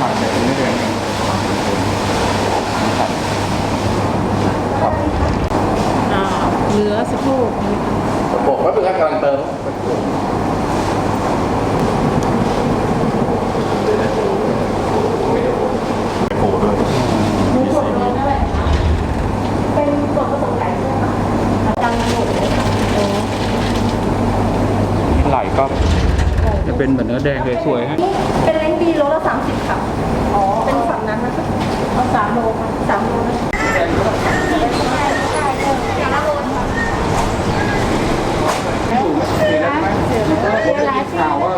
หมักแบบนี้เลยนะครับครับอ่าเนื้อสะโพกนะคะบอกว่าเป็นการกำลังเติมโผล่ด้วยหมูส่วนเนื้อนั่นแหละค่ะเป็นส่วนผสมไก่ใช่ไหมคะดังหมดเลยค่ะไหล่ก็จะเป็นเหมือนเนื้อแดงเลยสวยฮะ นี่ สามสิบค่ะอ๋อเป็นฝั่งนั้นนะคะเอาสามโลค่ะสามโลนะใช่ใช่ใช่ยาละโลค่ะดีแล้วไหมผมได้ยินข่าวว่า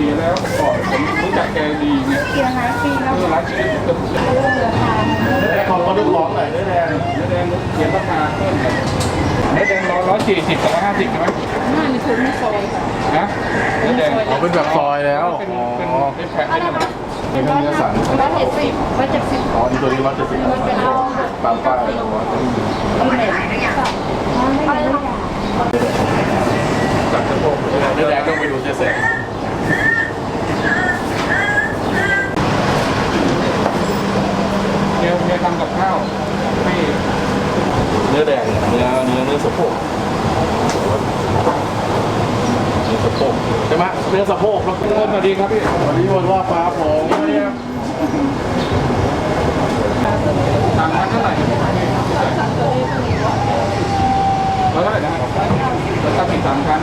ดีแล้วก่อนผมรู้จักแกดีเกียร์ไนท์ปีแล้วเอร้านชีวิตเกือบเรื่องราคาเนื้อแดงของเขาเรื่องร้องหน่อยเนื้อแดงเนื้อแดงเขียนราคาเพิ่มกันเนื้อแดงร้อยร้อยสี่สิบกับร้อยห้าสิบใช่ไหมหน้าในถุงไม่ซอยค่ะนะเนื้อแดงอ๋อเป็นแบบซอยแล้วอ๋อเป็นเป็นแพ็ค เป็นอะไรเป็นเนื้อสันร้อยเจ็ดสิบร้อยเจ็ดสิบอ๋อนี่ตัวนี้ร้อยเจ็ดสิบตามป้ายร้อยเจ็ดสิบ อะไรนะคะ จากสะโพก เนื้อแดงต้องไปดูเจ๊แสง เดี๋ยวเดี๋ยวทำกับข้าวให้ เนื้อแดงเนื้อเนื้อเนื้อสะโพกเนื้อสะโพกใช่ไหมเนื้อสะโพกแล้วสวัสดีครับพี่วันนี้วันว่าฟ้าผมต่างกันเท่าไหร่ร้อยเท่าไหร่นะครับร้อยเก้าสิบสามพัน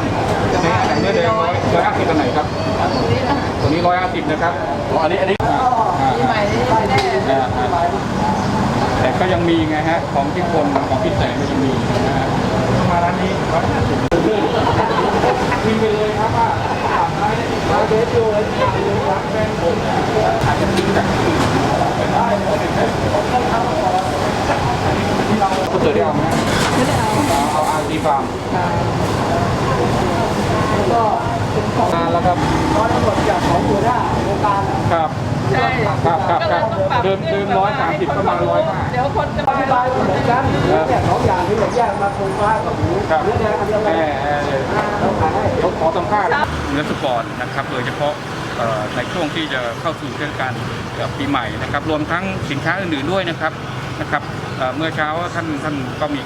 เนื้อแดงร้อยร้อยห้าสิบตัวไหนครับตัวนี้ร้อยห้าสิบนะครับอันนี้อันนี้แน่อ่าอ่าแต่ก็ยังมีไงฮะของที่คนของพี่แสงก็ยังมีนะฮะมาร้านนี้ร้อยห้าสิบพิมพ์ไปเลยครับว่าถามได้ร้านเบสโยเลยร้านแฟนผมเนี่ยอาจจะมีจากที่อื่นเป็นได้ที่เราก็เจอได้เอาไหม ไม่ได้เอา เอาอาร์ดี ฟาร์มก็เป็นของนานแล้วครับร้อยตำรวจจากของตัวหน้าวงการครับ ใช่ครับครับครับเดิมเดิมร้อยสามสิบประมาณร้อยเดี๋ยวคนจะอธิบายเหมือนกันหมูเนี่ยสองอย่างที่ผมแยกมาคงฟ้ากับหมูครับเนื้อแดงอันเดียวแหกันมเราขายให้เดี๋ยวขอสัมภาษณ์เนื้อสุกรนะครับโดยเฉพาะเอ่อในช่วงที่จะเข้าสู่เทศกาลเอ่อปีใหม่นะครับ รวมทั้งสินค้าอื่นๆด้วยนะครับ นะครับเมื่อเช้าท่านท่านก็มี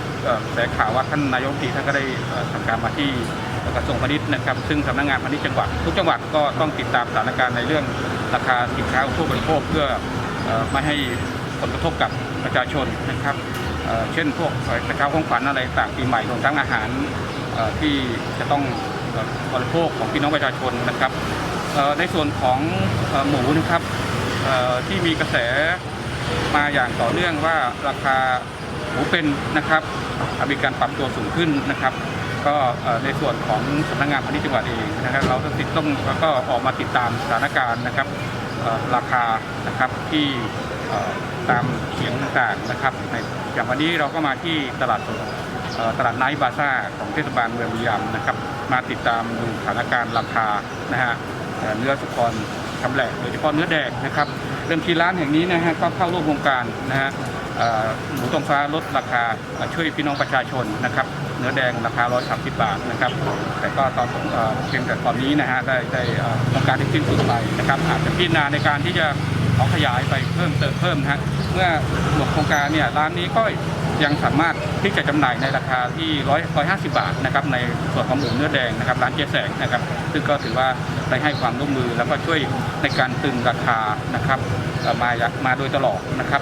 แสข่าวว่าท่านนายกรัฐมนตรีท่านก็ได้เอ่อสั่งการมาที่กระทรวงพาณิชย์นะครับ ซึ่งสำนักงานพาณิชย์จังหวัด ทุกจังหวัดก็ต้องติดตามสถานการณ์ในเรื่องราคาสินค้าอุปโภคบริโภคเพื่อไม่ให้ผลกระทบกับประชาชนนะครับเช่นพวกกระเช้าของขวัญอะไรต่างปีใหม่รวมทั้งอาหารที่จะต้องบริโภคของพี่น้องประชาชนนะครับในส่วนของหมูนะครับที่มีกระแส มาอย่างต่อเนื่องว่าราคาหมูเป็นนะครับมีการปรับตัวสูงขึ้นนะครับ ก็ในส่วนของสำนักงานพาณิชย์จังหวัดเองนะครับ เราต้องติดต้องก็ออกมาติดตามสถานการณ์นะครับราคานะครับที่ตามเขียงต่างๆนะครับในอย่างวันนี้เราก็มาที่ตลาดสดตลาดไนท์บาซ่าของเทศบาลเมืองบุรีรัมย์นะครับ มาติดตามดูสถานการณ์ราคานะฮะเอ่อเนื้อสุกรชำแหละโดยเฉพาะเนื้อแดงนะครับ เริ่มที่ร้านแห่งนี้นะฮะก็เข้าร่วมโครงการนะฮะหมูตรงฟ้าลดราคาช่วยพี่น้องประชาชนนะครับเนื้อแดงราคา 130 บาทนะครับ แต่ก็ตอนเพียงแต่ตอนนี้นะฮะได้ได้โครงการที่สิ้นสุดไปนะครับอาจจะพิจารณาในการที่จะขอขยายไปเพิ่มเติมเพิ่มนะฮะเมื่อหมดโครงการเนี่ยร้านนี้ก็ยังสามารถที่จะจำหน่ายในราคาที่ร้อยร้อยห้าสิบาทนะครับในส่วนของหมูเนื้อแดงนะครับร้านเจ๊แสงนะครับ ซึ่งก็ถือว่า ได้ให้ความร่วมมือแล้วก็ช่วยในการตึงราคานะครับมามาโดยตลอดนะครับ